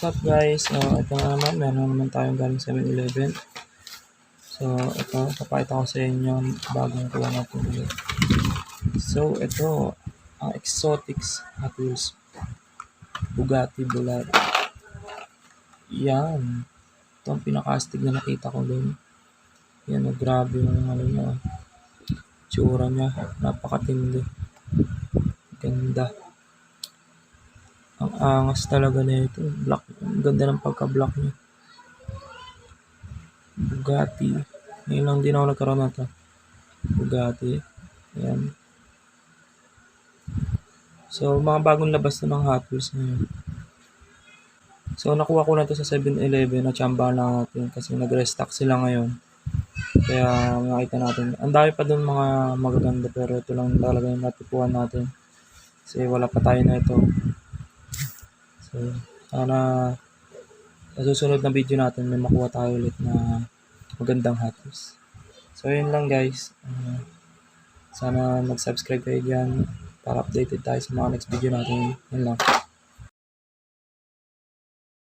What's up guys? So, ito na naman, meron naman tayong galing 7-Eleven. So, ito, papakita ko sa inyo ang bagong kuha natin ulit. So, ito, ang exotics Hot Wheels. Bugatti Bulat. Yan. Ito ang pinakastig na nakita ko dun. Yan, oh, grabe yung ano niya. Tsura niya, napakatindi. Ganda. Ang angas talaga na ito. Black. Ang ganda ng pagka-black niya. Bugatti. Ngayon lang din ako nagkaroon na ito. Bugatti. Ayan. So, mga bagong labas na ng Hot Wheels ngayon. So, nakuha ko na to sa 7-Eleven na tsamba na natin kasi nag-restock sila ngayon. Kaya nakita natin. Ang dami pa doon mga magaganda pero ito lang talaga yung natupuan natin. Kasi wala pa tayo na ito. So, sana sa susunod na video natin may makuha tayo ulit na magandang Wheels. So, yun lang guys. Uh, sana mag-subscribe kayo dyan para updated tayo sa mga next video natin. Yun lang.